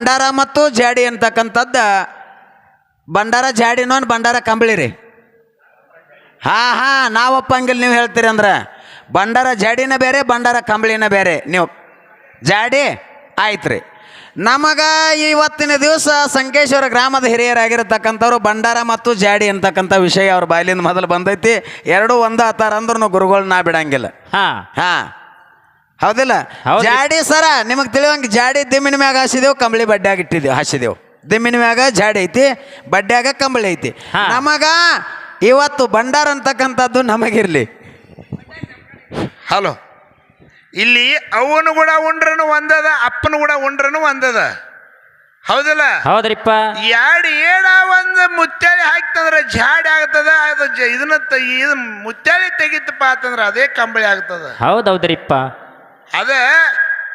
ಭಂಡಾರ ಮತ್ತು ಜಾಡಿ ಅಂತಕ್ಕಂಥದ್ದು ಭಂಡಾರ ಜಾಡಿನೋ ಭಂಡಾರ ಕಂಬಳಿ ರೀ. ಹಾ ಹಾ ನಾವಪ್ಪ ಹಂಗಿಲ್ಲ ನೀವು ಹೇಳ್ತೀರಿ ಅಂದ್ರೆ. ಭಂಡಾರ ಜಾಡಿನ ಬೇರೆ ಭಂಡಾರ ಕಂಬಳಿನ ಬೇರೆ. ನೀವು ಜಾಡಿ ಆಯ್ತು ರೀ ನಮಗೆ ಇವತ್ತಿನ ದಿವಸ ಸಂಕೇಶ್ವರ ಗ್ರಾಮದ ಹಿರಿಯರಾಗಿರತಕ್ಕಂಥವ್ರು ಭಂಡಾರ ಮತ್ತು ಜಾಡಿ ಅಂತಕ್ಕಂಥ ವಿಷಯ ಅವ್ರ ಬಾಯಲಿಂದ ಮೊದಲು ಬಂದೈತಿ. ಎರಡೂ ಒಂದು ಆತಾರ ಅಂದ್ರೂ ಗುರುಗಳು ನಾ ಬಿಡಂಗಿಲ್ಲ. ಹಾ. ಹಾ. ಹೌದಿಲ್ಲ. ಜಾಡಿ ಸರ ನಿಮಗೆ ತಿಳಿಯೋಂಗೆ ಜಾಡಿ ದಿಮ್ಮಿನ ಮ್ಯಾಗ ಹಾಸಿದೆವು ಕಂಬಳಿ ಬಡ್ಡ್ಯಾಗ ಇಟ್ಟಿದ್ದೆವು ಹಾಸಿದೆವು. ದಿಮ್ಮಿನ ಮ್ಯಾಗ ಜಾಡಿ ಐತಿ ಬಡ್ಡ್ಯಾಗ ಕಂಬಳಿ ಐತಿ. ನಮಗ ಇವತ್ತು ಭಂಡಾರ ಅಂತಕ್ಕಂಥದ್ದು ನಮಗಿರ್ಲಿ. ಹಲೋ. ಇಲ್ಲಿ ಅವನು ಕೂಡ ಉಂಡ್ರನು ಒಂದದ ಅಪ್ಪನ ಕೂಡ ಉಂಡ್ರನು ಒಂದದ. ಹೌದಲ್ಲ? ಹೌದ್ರಿಪ್ಪ. ಎರಡು ಏಡ ಒಂದು ಮುತ್ಯಾಳಿ ಹಾಕ್ತಂದ್ರೆ ಜಾಡಿ ಆಗ್ತದ ಅದು ಜ- ಇದನ್ನ ತ- ಇದು ಮುತ್ಯಾಳಿ ತೆಗಿತಪ್ಪ ಅಂತಂದ್ರೆ ಅದೇ ಕಂಬಳಿ ಆಗ್ತದ. ಹೌದೌದ್ರಿಪ್ಪ ಅದ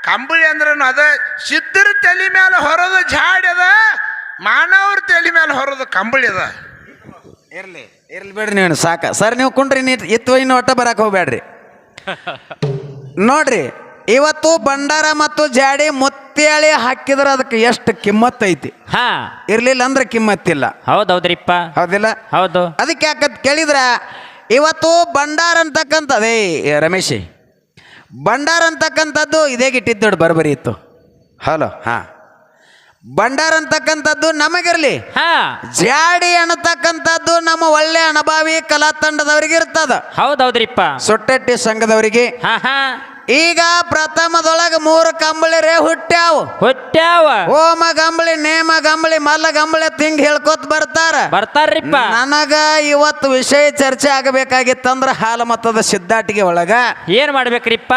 ಕಂಬಳಿ ಅಂದ್ರೇನು? ಅದ ಸಿದ್ಧರ ತಲೆ ಮೇಲೆ ಹೊರದು ಜಾಡಿ ಅದ ಮಾನವ್ರ ತಲೆ ಮೇಲೆ ಹೊರದು ಕಂಬಳಿ ಅದ. ಇರ್ಲಿ ಇರ್ಲಿ ಬೇಡ್ರಿ ನೀವು ಸಾಕ. ಸರ್ ನೀವು ಕುಂಡ್ರಿ ನೀ ಇತ್ತು ಇನ್ನು ಒಟ್ಟ ಬರಕ್ಕೆ ಹೋಗ್ಬೇಡ್ರಿ ನೋಡ್ರಿ ಇವತ್ತು ಭಂಡಾರ ಮತ್ತು ಜಾಡಿ ಮುತ್ತೇಳಿ ಹಾಕಿದ್ರೆ ಅದಕ್ಕೆ ಎಷ್ಟು ಕಿಮ್ಮತ್ ಐತಿ. ಹಾ. ಇರ್ಲಿಲ್ಲ ಅಂದ್ರೆ ಕಿಮ್ಮತ್ತಿಲ್ಲ. ಹೌದೌದ್ರಿಪ್ಪ. ಹೌದಿಲ್ಲ? ಹೌದು. ಅದಕ್ಕೆ ಯಾಕಂತ ಕೇಳಿದ್ರ ಇವತ್ತು ಭಂಡಾರ ಅಂತಕ್ಕಂಥದ್ದೇ ರಮೇಶ್ ಭಂಡಾರ ಅಂತಕ್ಕಂಥದ್ದು ಇದೇ ಗಿಟ್ಟಿದ್ದು ನೋಡಿ ಬರಬರಿ ಇತ್ತು. ಹಲೋ ಹಾ. ಭಂಡಾರ ಅಂತಕ್ಕಂಥದ್ದು ನಮಗಿರಲಿ. ಹಾ. ಜಾಡಿ ಅನ್ನತಕ್ಕಂಥದ್ದು ನಮ್ಮ ಒಳ್ಳೆ ಅನುಭವಿ ಕಲಾ ತಂಡದವರಿಗೆ ಇರ್ತದ ಹೌದೌದ್ರಿಪ್ಪ ಸೊಟ್ಟೆಟ್ಟಿ ಸಂಘದವರಿಗೆ. ಹಾ ಹಾ. ಈಗ ಪ್ರಥಮದೊಳಗೆ ಮೂರು ಕಂಬಳಿ ರೇ ಹುಟ್ಟ್ಯಾವ. ಹುಟ್ಟ್ಯಾವ. ಓಮ ಗಂಬಳಿ ನೇಮ ಗಂಬಳಿ ಮಲ್ಲ ಗಂಬಳಿ ತಿಂಗ್ ಹೇಳ್ಕೊತ ಬರ್ತಾರ. ಬರ್ತಾರ್ರಿಪ್ಪ. ನನಗ ಇವತ್ತು ವಿಷಯ ಚರ್ಚೆ ಆಗಬೇಕಾಗಿತ್ತಂದ್ರ ಹಾಲ ಮತ್ತದ ಸಿದ್ಧಾಟಿಗೆ ಒಳಗ. ಏನ್ ಮಾಡ್ಬೇಕ್ರಿಪ್ಪ?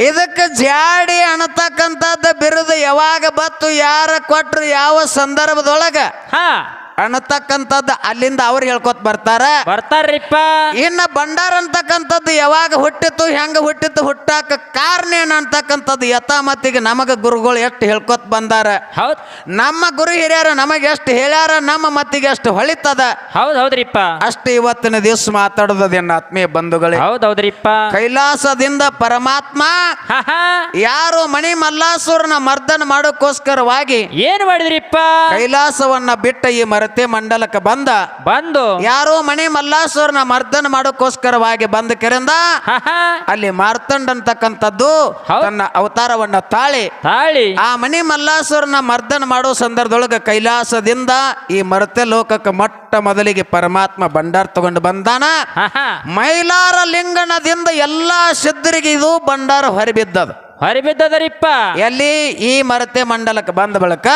ಇದಕ್ಕೆ ಜಾಡಿ ಅಣತಕ್ಕಂಥದ್ದು ಬಿರುದು ಯಾವಾಗ ಬತ್ತು ಯಾರ ಕೊಟ್ರು ಯಾವ ಸಂದರ್ಭದೊಳಗ. ಹಾ. ಅನ್ನತಕ್ಕಂಥದ್ದು ಅಲ್ಲಿಂದ ಅವ್ರು ಹೇಳ್ಕೊತ ಬರ್ತಾರ. ಬರ್ತಾರ್ರಿಪ್ಪ. ಇನ್ನ ಭಂಡಾರ ಅಂತಕ್ಕಂಥದ್ದು ಯಾವಾಗ ಹುಟ್ಟಿತ್ತು ಹೆಂಗ ಹುಟ್ಟಿತ್ತು ಹುಟ್ಟಾಕ ಕಾರಣ ಏನಂತಕ್ಕಂಥದ್ದು ಯಥಾಮತಿಗೆ ನಮಗ ಗುರುಗಳು ಎಷ್ಟು ಹೇಳ್ಕೊತ ಬಂದಾರ. ಹೌದ್. ನಮ್ಮ ಗುರು ಹಿರಿಯರು ನಮಗೆ ಎಷ್ಟು ಹೇಳ್ಯಾರ ನಮ್ಮ ಮತ್ತಿಗೆ ಎಷ್ಟು ಹೊಳಿತದ. ಹೌದ್ ಹೌದ್ರಿಪ್ಪ. ಅಷ್ಟು ಇವತ್ತಿನ ದಿವಸ ಮಾತಾಡೋದೇನು ಆತ್ಮೀಯ ಬಂಧುಗಳೇ. ಹೌದ್ರಿಪ್ಪ. ಕೈಲಾಸದಿಂದ ಪರಮಾತ್ಮ ಯಾರು ಮಣಿ ಮಲ್ಲಾಸುರನ ಮರ್ದನ ಮಾಡೋಕ್ಕೋಸ್ಕರವಾಗಿ ಏನ್ ಮಾಡಿದ್ರಿಪ್ಪ? ಕೈಲಾಸವನ್ನ ಬಿಟ್ಟ ಈ ಮರತೆ ಮಂಡಲಕ್ಕೆ ಬಂದ ಬಂದು ಯಾರು ಮನೆ ಮಲ್ಲಾಸುರನ ಮರ್ದನ ಮಾಡೋಕ್ಕೋಸ್ಕರವಾಗಿ ಬಂದ ಕೆರೆಂದ ಅಲ್ಲಿ ಮಾರ್ತಂಡ್ ಅಂತಕ್ಕಂಥದ್ದು. ತನ್ನ ಅವತಾರವನ್ನ ತಾಳಿ. ತಾಳಿ. ಆ ಮನೆ ಮಲ್ಲಾಸುರನ ಮರ್ದನ ಮಾಡೋ ಸಂದರ್ಭದೊಳಗೆ ಕೈಲಾಸದಿಂದ ಈ ಮರತೆ ಲೋಕಕ್ಕೆ ಮೊಟ್ಟ ಮೊದಲಿಗೆ ಪರಮಾತ್ಮ ಭಂಡಾರ ತಗೊಂಡು ಬಂದಾನ. ಮೈಲಾರ ಲಿಂಗನದಿಂದ ಎಲ್ಲಾ ಸಿದ್ಧರಿಗೆ ಇದು ಭಂಡಾರ ಹೊರಬಿದ್ದದು. ಹೊರಬಿದ್ದದರಿಪ್ಪ. ಎಲ್ಲಿ ಈ ಮರತೆ ಮಂಡಲಕ್ಕೆ ಬಂದ ಬಳಿಕ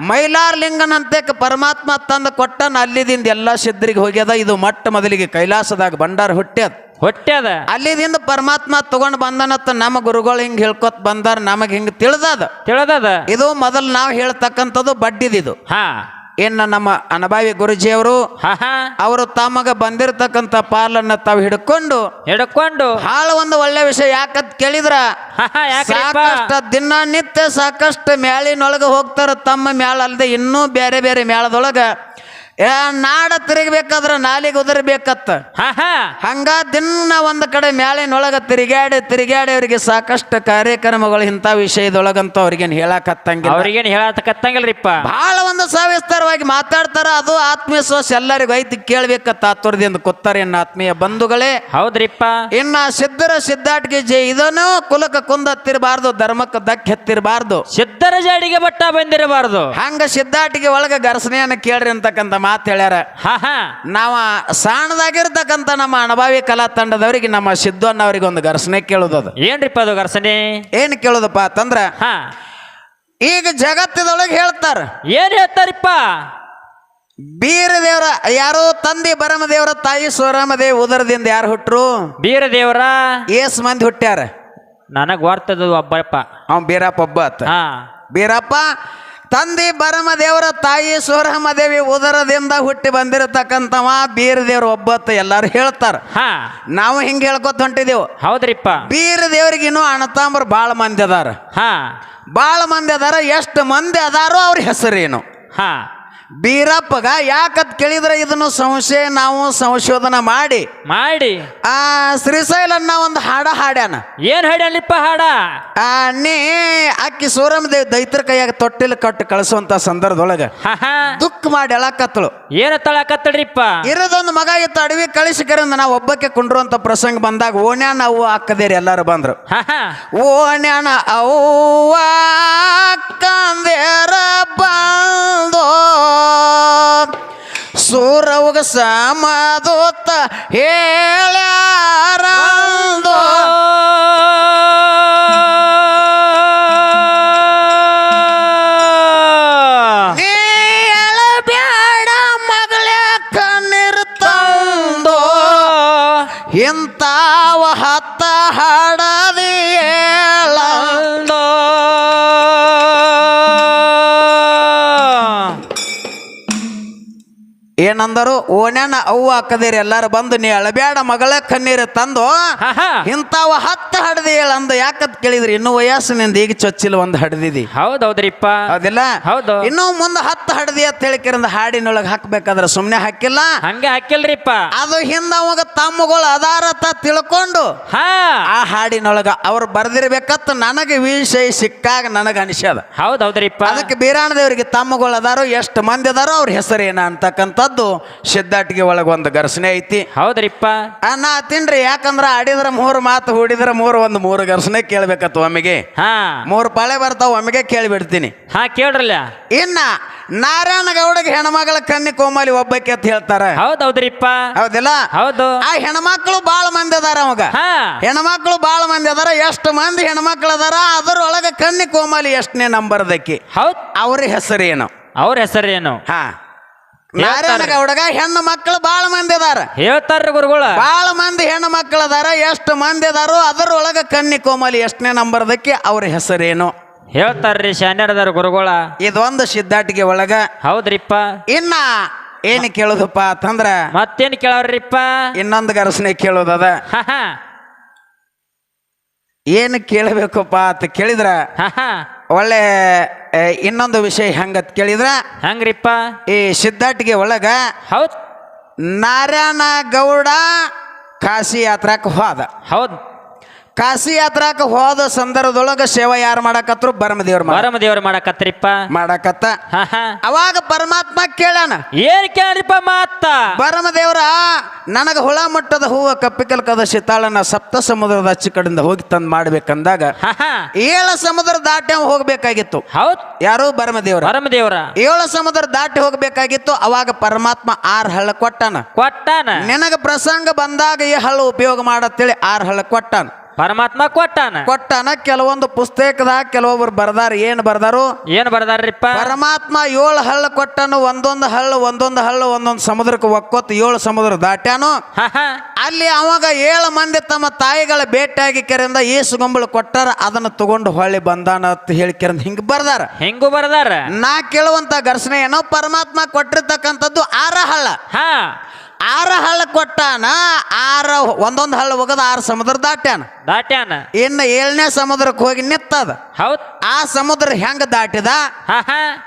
ಮೈಲಾರ್ ಲಿಂಗನಂತೆ ಪರಮಾತ್ಮ ತಂದು ಕೊಟ್ಟನ ಅಲ್ಲಿದಿಂದ ಎಲ್ಲಾ ಸಿದ್ಧರಿಗೆ ಹೋಗ್ಯದ. ಇದು ಮೊಟ್ಟ ಮೊದಲಿಗೆ ಕೈಲಾಸದಾಗ ಭಂಡಾರ ಹುಟ್ಟ್ಯದ ಹೊಟ್ಟ್ಯದ ಅಲ್ಲಿದಿಂದ ಪರಮಾತ್ಮ ತಗೊಂಡ್ ಬಂದನತ್ತ ನಮ್ಮ ಗುರುಗಳು ಹಿಂಗ್ ಹೇಳ್ಕೊತ ಬಂದಾರ ನಮಗ್ ಹಿಂಗ್ ತಿಳಿದದ. ತಿಳದದ. ಇದು ಮೊದಲು ನಾವು ಹೇಳ್ತಕ್ಕಂಥದ್ದು ಬಡ್ಡಿದಿದು. ಹಾ. ಇನ್ನು ನಮ್ಮ ಅನಭಾವಿ ಗುರುಜಿಯವರು ಅವರು ತಮಗ ಬಂದಿರತಕ್ಕಂತ ಪಾಲನ್ನ ತಾವು ಹಿಡ್ಕೊಂಡು ಹಿಡ್ಕೊಂಡು. ಬಹಳ ಒಂದು ಒಳ್ಳೆ ವಿಷಯ ಯಾಕಂತ ಕೇಳಿದ್ರ? ಸಾಕಷ್ಟು ದಿನ ನಿತ್ಯ ಸಾಕಷ್ಟು ಮ್ಯಾಳಿನೊಳಗೆ ಹೋಗ್ತಾರ ತಮ್ಮ ಮ್ಯಾಳ ಅಲ್ಲದೆ ಇನ್ನೂ ಬೇರೆ ಬೇರೆ ಮ್ಯಾಳದೊಳಗ. ನಾಡ ತಿರುಗಬೇಕಾದ್ರೆ ನಾಲಿಗೆ ಉದರ್ಬೇಕತ್ತ. ಹಂಗ ದಿನ ಒಂದು ಕಡೆ ಮ್ಯಾಲಿನೊಳಗೆ ತಿರುಗಾಡಿ ತಿರುಗಾಡಿ ಅವರಿಗೆ ಸಾಕಷ್ಟು ಕಾರ್ಯಕ್ರಮಗಳು ಇಂಥ ವಿಷಯದೊಳಗಂತೂ ಅವ್ರಿಗೇನು ಹೇಳಕತ್ತಂಗಿಲ್ಲ. ಅವ್ರಿಗೇನು ಹೇಳತಕ್ಕತ್ತಂಗಿಲ್ರಿಪ್ಪ ಬಹಳ ಒಂದು ಸವಿಸ್ತಾರವಾಗಿ ಮಾತಾಡ್ತಾರ ಅದು ಆತ್ಮವಿಶ್ವಾಸ ಎಲ್ಲರಿಗೂ ಐತಿ ಕೇಳ್ಬೇಕತ್ತ ಆತುರದಿಂದ ಕೂತಾರೆ ಇನ್ನು ಆತ್ಮೀಯ ಬಂಧುಗಳೇ. ಹೌದ್ರಿಪ್ಪ. ಇನ್ನ ಸಿದ್ಧರ ಸಿದ್ಧಾಟಿಗೆ ಜೈ ಇದನ್ನು ಕುಲಕ ಕುಂದ ಹತ್ತಿರಬಾರ್ದು ಧರ್ಮಕ್ಕೆ ದಕ್ಕ ಹತ್ತಿರಬಾರ್ದು. ಸಿದ್ಧರ ಜಾಡಿಗೆ ಬಟ್ಟ ಬಂದಿರಬಾರ್ದು. ಹಂಗ ಸಿದ್ಧಾಟಿಗೆ ಒಳಗ ಘರ್ಷಣೆಯನ್ನ ಕೇಳ್ರಿ ಅಂತಕ್ಕಂಥ ಮಾತು ಹೇಳ್ಯಾರ ಹಾ ಹಾ. ನಾವ ಸಾಣದಾಗಿರ್ತಕ್ಕಂಥ ನಮ್ಮ ಅನುಭವಿ ಕಲಾ ತಂಡದವರಿಗೆ ನಮ್ಮ ಸಿದ್ದಣ್ಣವ್ರಿಗೆ ಒಂದು ಘರ್ಷಣೆ ಕೇಳೋದದು. ಏನ್ರಿಪ್ಪ ಅದು ಘರ್ಷಣೆ? ಏನು ಕೇಳೋದಪ್ಪ ಅಂತಂದ್ರ ಹಾ. ಈಗ ಜಗತ್ತದೊಳಗೆ ಹೇಳ್ತಾರ. ಏನ್ ಹೇಳ್ತಾರಿಪ್ಪ? ಬೀರ ದೇವರ ಯಾರೋ ತಂದೆ ಬರಮ ದೇವರ ತಾಯಿ ಸ್ವರಮ ದೇವ್ ಉದರದಿಂದ ಯಾರು ಹುಟ್ಟರು ಬೀರ ದೇವರ ಏಸ್ ಮಂದಿ ಹುಟ್ಟ್ಯಾರ. ನನಗ್ ವರ್ತದ ಒಬ್ಬಪ್ಪ. ಅವ್ನು ಬೀರಪ್ಪ ಒಬ್ಬ ಆತ. ಹಾ. ಬೀರಪ್ಪ ತಂದೆ ಬರಮ ದೇವರ ತಾಯಿ ಸ್ವರಮ ದೇವಿ ಉದರದಿಂದ ಹುಟ್ಟಿ ಬಂದಿರತಕ್ಕಂಥವ ಬೀರ ದೇವ್ರ ಒಬ್ಬತ್ತ ಎಲ್ಲಾರು ಹೇಳ್ತಾರ. ಹಾ. ನಾವು ಹಿಂಗೆ ಹೇಳ್ಕೊತ ಹೊಂಟಿದೇವು. ಹೌದ್ರಿಪ್ಪ. ಬೀರ ದೇವ್ರಿಗೆ ಇನ್ನೂ ಅಣ್ಣತಾಂಬ್ರ ಭಾಳ ಮಂದಿ ಅದಾರ. ಹಾ. ಭಾಳ ಮಂದಿ ಅದಾರ ಎಷ್ಟು ಮಂದಿ ಅದಾರೋ ಅವ್ರ ಹೆಸರೇನು. ಹಾ. ಬೀರಪ್ಪಗ ಯಾಕತ್ ಕೇಳಿದ್ರೆ ಇದನ್ನು ಸಂಶಯ ನಾವು ಸಂಶೋಧನೆ ಮಾಡಿ. ಮಾಡಿ. ಆ ಶ್ರೀಶೈಲನ್ನ ಒಂದು ಹಾಡ ಹಾಡ್ಯಾನ. ಏನ್ ಹಾಡ್ಯಾನಿಪ್ಪ ಹಾಡ? ಆ ನೀ ಅಕ್ಕಿ ಸೂರಮ್ ದೇವ್ ದೈತ್ರ ಕೈಯಾಗ ತೊಟ್ಟಿಲ್ ಕಟ್ಟು ಕಳಿಸುವಂತ ಸಂದರ್ಭದೊಳಗ ದುಃಖ ಮಾಡಿ ಎಳಕತ್ತಳು ಏನ ತಳಕತ್ತಡ್ರಿಪ್ಪ ಇರೋದೊಂದು ಮಗ ಇತ್ತು ಅಡವಿ ಕಳಿಸಿ ಕರೆಯಿಂದ ನಾವು ಒಬ್ಬಕ್ಕೆ ಕುಂಡ್ರುವಂತ ಪ್ರಸಂಗ ಬಂದಾಗ ಓಣ್ಯಾನ ಅವ್ವ ಅಕ್ಕದೇರಿ ಎಲ್ಲಾರು ಬಂದ್ರು. ಓಣ್ಯಾನ ಅವ್ವ ಅಕ್ಕಂದೇರ ಬಂದು ಸೂರವಗ ಸಮದೂತ ಹೇಳ್ಯಾರಂದು ನೀ ಬ್ಯಾಡ ಮಗಳೇ ಕಣ್ಣೀರ್ ತಂದು. ಇಂತಾವ ಹತ್ತ ಹಾಡದಿ ಏನಂದರು ಓಣ್ಯಾನ ಅವ್ವ ಅಕ್ಕದೇರಿ ಎಲ್ಲಾರು ಬಂದು ನೀ ಅಳಬ್ಯಾಡ ಮಗಳ ಕಣ್ಣೀರು ತಂದು ಇಂಥವ ಹತ್ತು ಇಂತಾವ ಹತ್ತ ಹಡ್ದಿ ಅಂದ ಯಾಕತ್ ಕೇಳಿದ್ರಿ? ಇನ್ನು ವಯಸ್ಸಿನಿಂದ ಈಗ ಚೊಚ್ಚಿಲ್ ಒಂದು ಹಡ್ದಿದಿ. ಹೌದೌದ್ರಿಪ್ಪ. ಹೌದಿಲ್ಲ? ಹೌದು. ಇನ್ನು ಮುಂದೆ ಹತ್ತು ಹಡ್ದಿ ಅಂತ ಹೇಳಿಕಿರಂದ ಹಾಡಿನೊಳಗೆ ಹಾಕ್ಬೇಕಾದ್ರೆ ಸುಮ್ಮನೆ ಹಾಕಿಲ್ಲ? ಹಂಗೆ ಹಾಕಿಲ್ರಿಪ್ಪ. ಅದು ಹಿಂದ ಅವಾಗ ತಮ್ಮಗಳು ಅದಾರತ ತಿಳ್ಕೊಂಡು ಆ ಹಾಡಿನೊಳಗ ಅವ್ರು ಬರ್ದಿರ್ಬೇಕತ್ತ ನನಗೆ ವಿಷಯ ಸಿಕ್ಕಾಗ ನನಗೆ ಅನಿಸ್ಯದ ಹೌದೌದ್ರಿಪ್ಪ. ಅದಕ್ಕೆ ಬೀರಾಣದೇವರಿಗೆ ತಮ್ಮಗಳು ಅದಾರೋ ಎಷ್ಟು ಮಂದಿ ಅದಾರೋ ಅವ್ರ ಹೆಸರೇನ ಅಂತಕ್ಕಂಥದ್ದು. ಸಿದ್ಧಾಟಿಗೆ ಒಳಗೆ ಒಂದು ಘರ್ಷಣೆ ಐತಿ. ಹೌದ್ರಿಪ್ಪ. ಅನ್ನ ನಾ ತಿನ್ರಿ ಯಾಕಂದ್ರ ಆಡಿದ್ರ ಮೂರು ಮಾತು ಹೂಡಿದ್ರ ಮೂರು ಒಂದು ಮೂರು ಘರ್ಷಣೆ ಕೇಳ್ಬೇಕತ್ತು ಒಮ್ಮೆಗೆ. ಹಾ. ಮೂರು ಪಾಳೆ ಬರ್ತಾವ ಒಮ್ಮೆಗೆ ಕೇಳಿಬಿಡ್ತೀನಿ. ಹಾ ಕೇಳ್ರಲ್ಲ. ಇನ್ನ ನಾರಾಯಣ ಗೌಡಗೆ ಹೆಣ್ಮಗಳ ಕನ್ನಿ ಕೋಮಲಿ ಒಬ್ಬಕ್ಕೆ ಅಂತ ಹೇಳ್ತಾರ. ಹೌದೌದ್ರಿಪ್ಪ. ಹೌದಿಲ್ಲ? ಹೌದು. ಆ ಹೆಣ್ಮಕ್ಳು ಬಾಳ ಮಂದಿ ಅದಾರ ಅವಾಗ. ಹಾ. ಹೆಣ್ಮಕ್ಳು ಬಾಳ ಮಂದಿ ಅದಾರ ಎಷ್ಟು ಮಂದಿ ಹೆಣ್ಮಕ್ಳು ಅದಾರ ಅದರೊಳಗೆ ಕನ್ನಿ ಕೋಮಲಿ ಎಷ್ಟನೇ ನಂಬರ್ದಕ್ಕಿ ಹೌದ್. ಅವ್ರ ಹೆಸರೇನು? ಅವ್ರ ಹೆಸರೇನು? ಹಾ. ನಾರಾಯಣ ಹುಡುಗ ಹೆಣ್ಣು ಮಕ್ಕಳು ಬಾಳ ಮಂದಿ ಅದಾರ. ಹೇಳ್ತಾರ್ರಿ ಗುರುಗಳ. ಬಾಳ ಮಂದಿ ಹೆಣ್ಣು ಮಕ್ಕಳು ಅದಾರ. ಎಷ್ಟು ಮಂದಿ ಅದಾರೋ ಅದರೊಳಗ ಕನ್ನಿ ಕೋಮಲಿ ಎಷ್ಟನೇ ನಂಬರ್ದಕ್ಕೆ ಅವ್ರ ಹೆಸರೇನು? ಹೇಳ್ತಾರ್ರಿ ಶಾನ್ಯರದಾರ ಗುರುಗಳ. ಇದೊಂದು ಸಿದ್ಧಾಟಿಗೆ ಒಳಗ. ಹೌದ್ರಿಪ್ಪ. ಇನ್ನ ಏನು ಕೇಳುದಪ್ಪ ಅಂತಂದ್ರ ಮತ್ತೇನ್ ಕೇಳೋರಿಪ್ಪ ಇನ್ನೊಂದು ಗರಸನೆ ಕೇಳೋದದ. ಹಾ ಹಾ. ಏನು ಕೇಳಬೇಕಪ್ಪ ಅಂತ ಕೇಳಿದ್ರ ಹಾ ಹಾ. ಒಳ್ಳೆ ಇನ್ನೊಂದು ವಿಷಯ ಹೆಂಗತ್ ಕೇಳಿದ್ರ? ಹಂಗ್ರಿಪ್ಪ? ಈ ಸಿದ್ಧಾಟಿಗೆ ಒಳಗ ಹೌದ್. ನಾರಾಯಣ ಗೌಡ ಕಾಶಿ ಯಾತ್ರಾಕ್ ಹೋದ. ಹೌದ್. ಕಾಶಿ ಯಾತ್ರಾಕ ಹೋದ ಸಂದರ್ಭದೊಳಗ ಸೇವೆ ಯಾರು ಮಾಡಕತ್ರು? ಬರಮದೇವ್ರ ಬರಮದೇವ್ರ ಮಾಡಕತ್ರಿಪ್ಪ. ಮಾಡಕತ್ತ. ಅವಾಗ ಪರಮಾತ್ಮ ಕೇಳ್ಯಾನ ಏನ್ ಕೇಳ್ರಿಪ್ಪ ಮಾತ? ಬರಮದೇವ್ರ ನನಗ ಹುಳ ಮುಟ್ಟದ ಹೂವ ಕಪ್ಪಿಕಲ್ಕದ ಶಿತಾಳನ ಸಪ್ತ ಸಮುದ್ರದ ಅಚ್ಚಿ ಕಡೆಯಿಂದ ಹೋಗಿ ತಂದು ಮಾಡ್ಬೇಕಂದಾಗ ಏಳು ಸಮುದ್ರ ದಾಟಿ ಹೋಗ್ಬೇಕಾಗಿತ್ತು. ಹೌದ್. ಯಾರು? ಬರಮದೇವ್ರ ಬರಮದೇವ್ರ ಏಳು ಸಮುದ್ರ ದಾಟಿ ಹೋಗ್ಬೇಕಾಗಿತ್ತು ಅವಾಗ ಪರಮಾತ್ಮ ಆರ್ ಹಳ್ಳ ಕೊಟ್ಟಾನ. ಕೊಟ್ಟಾನ. ನಿನಗ ಪ್ರಸಂಗ ಬಂದಾಗ ಈ ಹಳ್ಳ ಉಪಯೋಗ ಮಾಡತ್ತೇಳಿ ಆರ್ ಹಳ್ಳ ಕೊಟ್ಟಾನ. ಪರಮಾತ್ಮ ಕೊಟ್ಟಾನ. ಕೊಟ್ಟಾನ ಕೆಲವೊಂದು ಪುಸ್ತಕದಾಗ ಕೆಲವೊಬ್ರು ಬರ್ದಾರ. ಏನ್ ಬರ್ದಾರು? ಏನ್ ಬರ್ದಾರ್ರಿಪ್ಪ? ಪರಮಾತ್ಮ ಏಳು ಹಳ್ಳ ಕೊಟ್ಟನು ಒಂದೊಂದು ಹಳ್ಳ ಒಂದೊಂದು ಹಳ್ಳ ಒಂದೊಂದು ಸಮುದ್ರಕ್ಕೆ ಒಕ್ಕೊತ್ತು ಏಳು ಸಮುದ್ರ ದಾಟ್ಯಾನು. ಅಲ್ಲಿ ಅವಾಗ ಏಳು ಮಂದಿ ತಮ್ಮ ತಾಯಿಗಳ ಭೇಟಿಯಾಗಿ ಕೆರೆಯಿಂದ ಏಸುಗೊಂಬಳು ಕೊಟ್ಟಾರ. ಅದನ್ನ ತಗೊಂಡು ಹೊಳ್ಳಿ ಬಂದಾನ ಅಂತ ಹೇಳಿ ಕೆರೆಯಿಂದ ಹಿಂಗ್ ಬರ್ದಾರ. ಹೆಂಗು ಬರ್ದಾರ? ನಾ ಕೇಳುವಂತ ಘರ್ಷಣೆ ಏನೋ ಪರಮಾತ್ಮ ಕೊಟ್ಟಿರ್ತಕ್ಕಂಥದ್ದು ಆರ ಹಳ್ಳ. ಹಾ. ಆರ ಹಳ್ಳ ಕೊಟ್ಟಾನ ಆರ ಒಂದೊಂದು ಹಳ್ಳ ಹೋಗದ ಆರು ಸಮುದ್ರ ದಾಟ್ಯಾನ. ದಾಟ್ಯಾನ. ಇನ್ನು ಏಳನೇ ಸಮುದ್ರಕ್ಕೆ ಹೋಗಿ ನಿತ್ತದ. ಹೌದ್. ಆ ಸಮುದ್ರ ಹೆಂಗ ದಾಟಿದ?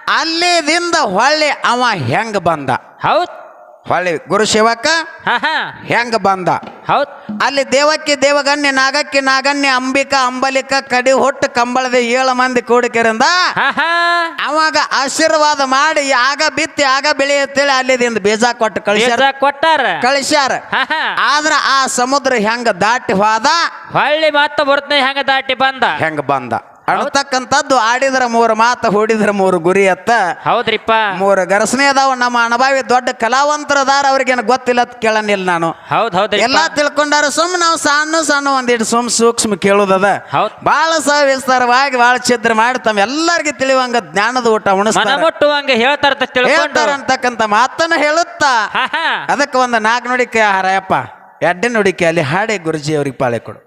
ಅಲ್ಲಿದಿಂದ ಹೊಳ್ಳಿ ಅವ ಹೆಂಗ ಬಂದ? ಹೌದ್. ಹೊಳ್ಳಿ ಗುರು ಶಿವಕ್ಕ ಹಾ ಹಾ. ಹೆಂಗ ಬಂದ? ಹೌದ್. ಅಲ್ಲಿ ದೇವಕ್ಕೆ ದೇವಗನ್ಯ ನಾಗಕ್ಕೆ ನಾಗನ್ಯ ಅಂಬಿಕಾ ಅಂಬಲಿಕ ಕಡಿ ಹೊಟ್ಟು ಕಂಬಳದ ಏಳು ಮಂದಿ ಕೂಡಿಕೆರಿಂದ ಹಾ ಹಾ. ಅವಾಗ ಆಶೀರ್ವಾದ ಮಾಡಿ ಆಗ ಬಿತ್ತಿ ಆಗ ಬೆಳೆಯುತ್ತೇಳಿ ಅಲ್ಲಿದಿಂದ ಬೀಜ ಕೊಟ್ಟು ಕಳಿಸ್ಯಾರ. ಕೊಟ್ಟಾರ. ಕಳಿಸ್ಯಾರ. ಹಾ ಹಾ. ಆದ್ರ ಆ ಸಮುದ್ರ ಹೆಂಗ ದಾಟಿ ಹೋದ? ಹೊಳ್ಳಿ ಮತ್ತ ಬರ್ತನೆ ಹೆಂಗ ದಾಟಿ ಬಂದ? ಹೆಂಗ ಬಂದ? ಅಳ್ತಕ್ಕಂಥದ್ದು ಆಡಿದ್ರ ಮೂರು ಮಾತು ಹೂಡಿದ್ರ ಮೂರು ಗುರಿ ಅತ್ತ. ಹೌದ್ರಿಪ್ಪ. ಮೂರು ಗರಸನೇ ಅದಾವ ನಮ್ಮ ಅನುಭವಿ ದೊಡ್ಡ ಕಲಾವಂತರದಾರ ಅವ್ರಿಗೇನು ಗೊತ್ತಿಲ್ಲ ಅಂತ ಕೇಳನಿಲ್ಲ ನಾನು. ಹೌದ್ ಹೌದು ಎಲ್ಲಾ ತಿಳ್ಕೊಂಡಾರ ಸುಮ್ ನಾವು ಸಣ್ಣ ಸಣ್ಣ ಒಂದಿಟ್ಟು ಸುಮ್ ಸೂಕ್ಷ್ಮ ಕೇಳುದದ. ಬಹಳ ಸವಿಸ್ತಾರವಾಗಿ ಬಹಳ ಛಿದ್ರ ಮಾಡಿ ತಮ್ಮ ಎಲ್ಲರಿಗೆ ತಿಳಿವಂಗ ಜ್ಞಾನದ ಊಟ ಉಣಿಸ್ತಾರ. ಹೇಳ್ತಾರ ಅಂತಕ್ಕಂಥ ಮಾತನ್ನ ಹೇಳುತ್ತಾ. ಅದಕ್ಕೆ ಒಂದು ನಾಲ್ಕು ನುಡಿಕೆ ಹಾರಯಪ್ಪ. ಎಡ್ಡೆ ನುಡಿಕೆ ಅಲ್ಲಿ ಹಾಡೆ ಗುರುಜಿ ಅವ್ರಿಗೆ ಪಾಳೆ ಕೊಡು.